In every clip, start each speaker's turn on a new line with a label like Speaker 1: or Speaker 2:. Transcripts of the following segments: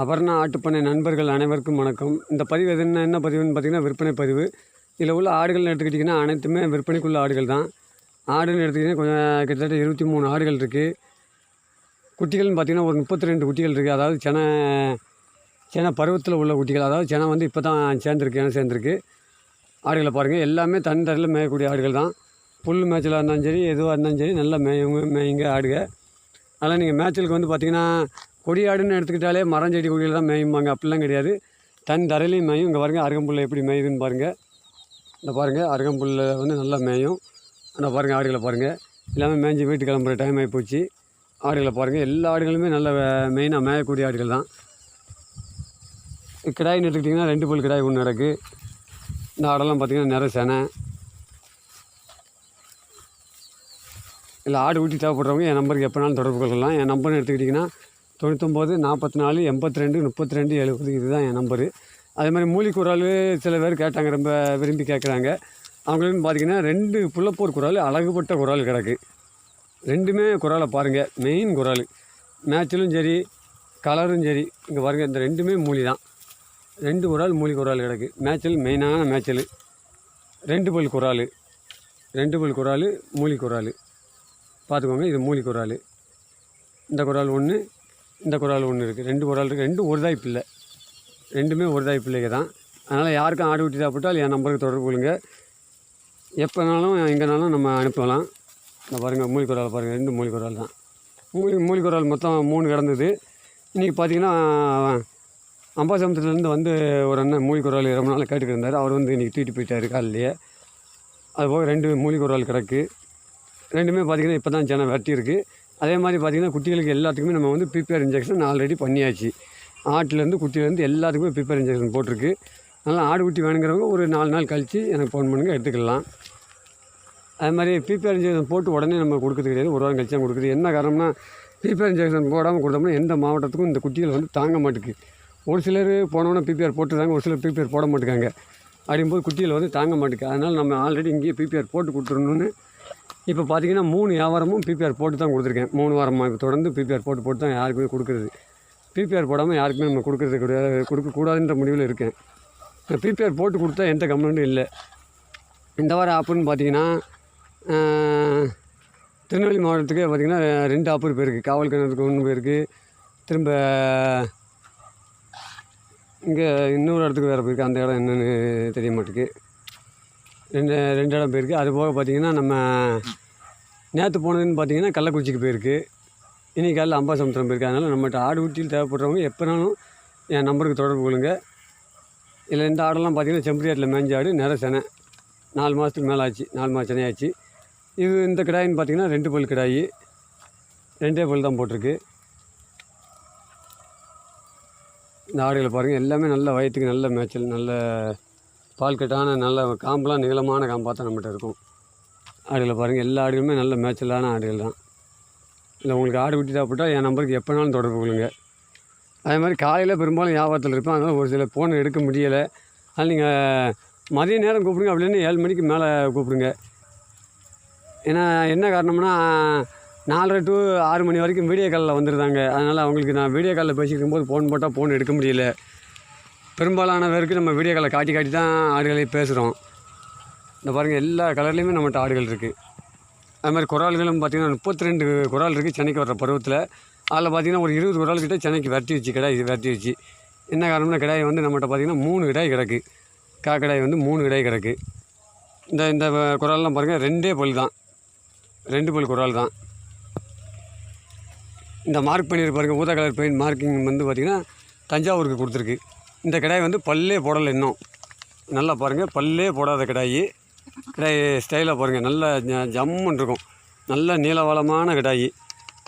Speaker 1: அபர்ணா ஆட்டுப்பண்ணை நண்பர்கள் அனைவருக்கும் வணக்கம். இந்த பதிவு எது என்ன என்ன பதிவுன்னு பார்த்தீங்கன்னா விற்பனை பதிவு. இதில் உள்ள ஆடுகள்னு எடுத்துக்கிட்டிங்கன்னா அனைத்துமே விற்பனைக்குள்ள ஆடுகள் தான். ஆடுன்னு எடுத்துக்கிட்டிங்கன்னா கொஞ்சம் கிட்டத்தட்ட இருபத்தி மூணு ஆடுகள் இருக்குது குட்டிகள்னு பார்த்தீங்கன்னா ஒரு முப்பத்தி ரெண்டு குட்டிகள் இருக்குது அதாவது சென சென பருவத்தில் உள்ள குட்டிகள். அதாவது சென வந்து இப்போ தான் சேர்ந்துருக்கு இனம் சேர்ந்துருக்கு. ஆடுகளை பாருங்கள் எல்லாமே தன் தரையில் மேயக்கூடிய ஆடுகள் தான். புல் மேய்ச்சலாக இருந்தாலும் சரி எதுவாக இருந்தாலும் சரி நல்லா மேயுங்க மேயுங்க ஆடுக. அதனால் நீங்கள் மேய்ச்சலுக்கு வந்து பார்த்திங்கன்னா கொடி ஆடுன்னு எடுத்துக்கிட்டாலே மரம் செடி கொடியில் தான் மேயும்பாங்க. அப்படிலாம் கிடையாது. தன் தரையிலையும் மேயும். இங்கே பாருங்கள் அருகம்புல்லை எப்படி மேயுதுன்னு பாருங்கள் இந்த பாருங்கள் அருகம்புல்ல வந்து நல்லா மேயும். அந்த பாருங்கள் ஆடுகளை பாருங்கள் எல்லாமே மேய்ஞ்சி வீட்டு கிளம்புற டைம் ஆகி போச்சு ஆடுகளை பாருங்கள் எல்லா ஆடுகளுமே நல்ல மெயினாக மேயக்கூடிய ஆடுகள் தான். கிடாயின்னு எடுத்துக்கிட்டிங்கன்னா ரெண்டு புல் கிடாய் ஒன்று நடக்கு இந்த ஆடெல்லாம் பார்த்திங்கன்னா நிற செனை. இல்லை ஆடு ஊட்டி தேவைப்படுறவங்க என் நம்பருக்கு எப்போனாலும் தொடர்பு கொள்ளலாம். என் நம்பர்னு எடுத்துக்கிட்டிங்கன்னா தொண்ணூத்தொம்பது நாற்பத்தி நாலு எண்பத்தி ரெண்டு முப்பத்தி ரெண்டு எழுபது இதுதான் என் நம்பரு. அதே மாதிரி மூலிக்குறால் சில பேர் கேட்டாங்க ரொம்ப விரும்பி கேட்குறாங்க அவங்களுக்கு பார்த்தீங்கன்னா ரெண்டு புள்ளப்போர் குரால் அழகுபட்ட குரால் கிடக்கு. ரெண்டுமே குராலை பாருங்கள் மெயின் குரால் மேட்சிலும் சரி கலரும் சரி இங்கே பாருங்கள் இந்த ரெண்டுமே மூலி தான். ரெண்டு குரால் மூலி குரால் கிடக்கு. மேய்ச்சல் மெயினான மேய்ச்சல் ரெண்டு பல் குரால் ரெண்டு பல் குரால் மூலி குரால் பார்த்துக்கோங்க இது மூலி குரால் இந்த குரால் ஒன்று இந்த குரால் ஒன்று இருக்குது ரெண்டு குரால் இருக்குது ரெண்டும் ஒரு தாய் பிள்ளை. ரெண்டுமே ஒரு தாய் பிள்ளைங்க தான். அதனால் யாருக்கும் ஆடு குட்டி சாப்பிட்டால் என் நம்பருக்கு தொடர்பு கொள்ளுங்க. எப்போனாலும் எங்கேனாலும் நம்ம அனுப்பலாம். இந்த பாருங்கள் மூலி குரால் பாருங்கள் ரெண்டு மூலி குரால் தான். மூலி மூலி குரால் மொத்தம் மூணு கிடந்தது. இன்றைக்கி பார்த்தீங்கன்னா அம்பாசமுத்திரத்துலேருந்து வந்து ஒரு அண்ணன் மூலி குரால் ரொம்ப நாள் கேட்டுக்கிட்டு இருந்தார். அவர் வந்து இன்றைக்கி தூக்கிட்டு போயிட்டார் காலையிலேயே. அதுபோக ரெண்டு மூலி குரால் கிடக்கு. ரெண்டுமே பார்த்திங்கன்னா இப்போ தான் ஜனம் வெட்டியிருக்கு. இருக்குது அதே மாதிரி பார்த்திங்கன்னா குட்டிகளுக்கு எல்லாத்துக்குமே நம்ம வந்து ப்ரிப்பேர் இன்ஜெக்ஷன் ஆல்ரெடி பண்ணியாச்சு. ஆட்டிலேருந்து குட்டிலேருந்து எல்லாத்துக்குமே ப்ரிப்பேர் இன்ஜெக்ஷன் போட்டிருக்கு. அதனால் ஆடு குட்டி வேணுங்கிறவங்க ஒரு நாலு நாள் கழித்து எனக்கு ஃபோன் பண்ணுங்கள் எடுத்துக்கலாம். அது மாதிரி பிபிஆர் இன்ஜெக்ஷன் போட்டு உடனே நம்ம கொடுக்குறது கிடையாது. ஒரு வாரம் கழிச்சு தான் கொடுக்குது. என்ன காரணம்னா பிபிஆர் இன்ஜெக்ஷன் போடாமல் கொடுத்தோம்னா எந்த மாவட்டத்துக்கும் இந்த குட்டிகள் வந்து தாங்க மாட்டேங்குது ஒரு சிலர் போனோன்னா பிபிஆர் போட்டுருந்தாங்க ஒரு சிலர் பிபிஆர் போட மாட்டேங்காங்க அப்படிங்கும்போது குட்டிகள் வந்து தாங்க மாட்டேங்குது அதனால் நம்ம ஆல்ரெடி இங்கேயே பிபிஆர் போட்டு கொடுத்துடணுன்னு இப்போ பார்த்தீங்கன்னா மூணு வியாபாரமும் பிபிஆர் போட்டு தான் கொடுத்துருக்கேன். மூணு வாரமாக இப்போ தொடர்ந்து பிபிஆர் போட்டு போட்டு தான் யாருக்குமே கொடுக்குறது. பிபிஆர் போடாமல் யாருக்குமே நம்ம கொடுக்குறது கிடையாது. கொடுக்கக்கூடாதுன்ற முடிவில் இருக்கேன். பிபிஆர் போட்டு கொடுத்தா எந்த கம்ப்ளைண்ட்டும் இல்லை. இந்த வாரம் ஆப்புன்னு பார்த்தீங்கன்னா திருநெல்வேலி மாவட்டத்துக்கு பார்த்திங்கன்னா ரெண்டு ஆப்பர் போயிருக்கு காவல் கிணத்துக்கு ஒன்று போயிருக்கு. திரும்ப இங்கே இன்னொரு இடத்துக்கு வேறு போயிருக்கு. அந்த இடம் என்னென்னு தெரிய மாட்டேங்குது. ரெண்டு ரெண்டு இடம் போயிருக்கு. அது போக பார்த்திங்கன்னா நம்ம நேற்று போனதுன்னு பார்த்தீங்கன்னா கள்ளக்குறிச்சிக்கு போயிருக்கு. இன்றைக்கி காலையில் அம்பாசமுத்திரம் போயிருக்கு. அதனால் நம்மகிட்ட ஆடு ஊட்டியில் தேவைப்படுறவங்க எப்போனாலும் என் நம்பருக்கு தொடர்பு கொள்ளுங்க. இதில் இந்த ஆடெல்லாம் பார்த்திங்கன்னா செம்பரியாட்டில் மேஞ்ச ஆடு நிற செனை. நாலு மாதத்துக்கு மேலே ஆச்சு நாலு மாதம் செனை இது இந்த கிடாயின்னு பார்த்தீங்கன்னா ரெண்டு பல் கிடாயி. ரெண்டே பல் தான் போட்டிருக்கு. இந்த ஆடுகளை பாருங்கள் எல்லாமே நல்ல வயிற்றுக்கு நல்ல மேய்ச்சல் நல்ல பால் கட்டான நல்ல காம்பெலாம் நீளமான காம்பாக தான் நம்மகிட்ட இருக்கும். ஆடுகளை பாருங்கள் எல்லா ஆடுகளுமே நல்ல மேய்ச்சலான ஆடுகள் தான். இல்லை உங்களுக்கு ஆடு குட்டி தேவைப்பட்டால் என் நம்பருக்கு எப்போனாலும் தொடர்பு கொள்ளுங்க. அதே மாதிரி காலையில் பெரும்பாலும் வியாபாரத்தில் இருப்பேன். அதனால் ஒரு சில ஃபோன் எடுக்க முடியலை. அதனால் நீங்கள் மதிய நேரம் கூப்பிடுங்க. அப்படின்னு ஏழு மணிக்கு மேலே கூப்பிடுங்க. ஏன்னா என்ன காரணம்னா நாலரை டு ஆறு மணி வரைக்கும் வீடியோ காலில் வந்துருந்தாங்க அதனால் அவங்களுக்கு நான் வீடியோ காலில் பேசிக்கும் போது ஃபோன் போட்டால் ஃபோன் எடுக்க முடியல. பெரும்பாலான பேருக்கு நம்ம வீடியோ காலை காட்டி காட்டி தான் ஆடுகளை பேசுகிறோம் இந்த பாருங்கள் எல்லா கலர்லேயுமே நம்மகிட்ட ஆடுகள் இருக்குது அது மாதிரி குரால்களும் பார்த்திங்கன்னா முப்பத்தி ரெண்டு குரால் இருக்குது சென்னைக்கு வர்ற பருவத்தில். அதில் பார்த்திங்கன்னா ஒரு இருபது குரால் கிட்டே சென்னைக்கு வெட்டி வச்சு கிடாய் விரட்டி வச்சு. என்ன காரணம்னா கிடாய் வந்து நம்மகிட்ட பார்த்திங்கன்னா மூணு கிடாய் கிடக்கு. காக்கடாய் வந்து மூணு கிடாய் கிடக்கு. இந்த இந்த குரால்லாம் பாருங்கள் ரெண்டே பல் தான். ரெண்டு பல் குரால் தான். இந்த மார்க் பண்ணியிரு பாருங்கள் ஊதா கலர் பெயிண்ட் மார்க்கிங் வந்து பார்த்திங்கன்னா தஞ்சாவூருக்கு கொடுத்துருக்கு. இந்த கிடாய் வந்து பல்லே போடலை இன்னும். நல்லா பாருங்கள் பல்லே போடாத கிடாயி. கிடாய் ஸ்டைலாக பாருங்கள் நல்லா ஜ- ஜம்முன்னு இருக்கும். நல்ல நீளவளமான கிடாயி.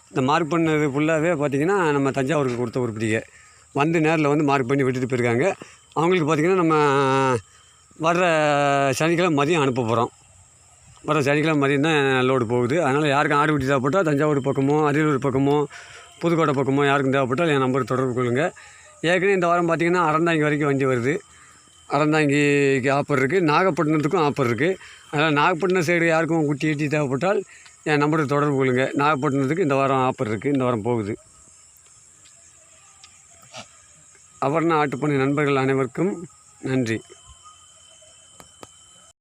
Speaker 1: இந்த மார்க் பண்ணது ஃபுல்லாகவே பார்த்திங்கன்னா நம்ம தஞ்சாவூருக்கு கொடுத்த உருப்படிங்க வந்து நேரில் வந்து மார்க் பண்ணி விட்டுட்டு போயிருக்காங்க. அவங்களுக்கு பார்த்திங்கன்னா நம்ம வர்ற சனிக்கிழமை மதியம் அனுப்ப போகிறோம் வர சனிக்கிழமை மதியம் தான் லோடு போகுது. அதனால் யாருக்கும் ஆடு குட்டி தேவைப்பட்டால் தஞ்சாவூர் பக்கமோ அரியலூர் பக்கமோ புதுக்கோட்டை பக்கமோ யாருக்கும் தேவைப்பட்டால் என் நம்பருக்கு தொடர்பு கொள்ளுங்கள் ஏற்கனவே இந்த வாரம் பார்த்திங்கன்னா அறந்தாங்கி வரைக்கும் வண்டி வருது. அறந்தாங்கிக்கு ஆஃபர் இருக்குது நாகப்பட்டினத்துக்கும் ஆஃபர் இருக்குது அதனால் நாகப்பட்டினம் சைடு யாருக்கும் குட்டி கிட்டி தேவைப்பட்டால் என் நம்பருக்கு தொடர்பு கொள்ளுங்கள் நாகப்பட்டினத்துக்கு இந்த வாரம் ஆஃபர் இருக்குது இந்த வாரம் போகுது. அபர்ணா ஆட்டுப்பண்ணை நண்பர்கள் அனைவருக்கும் நன்றி.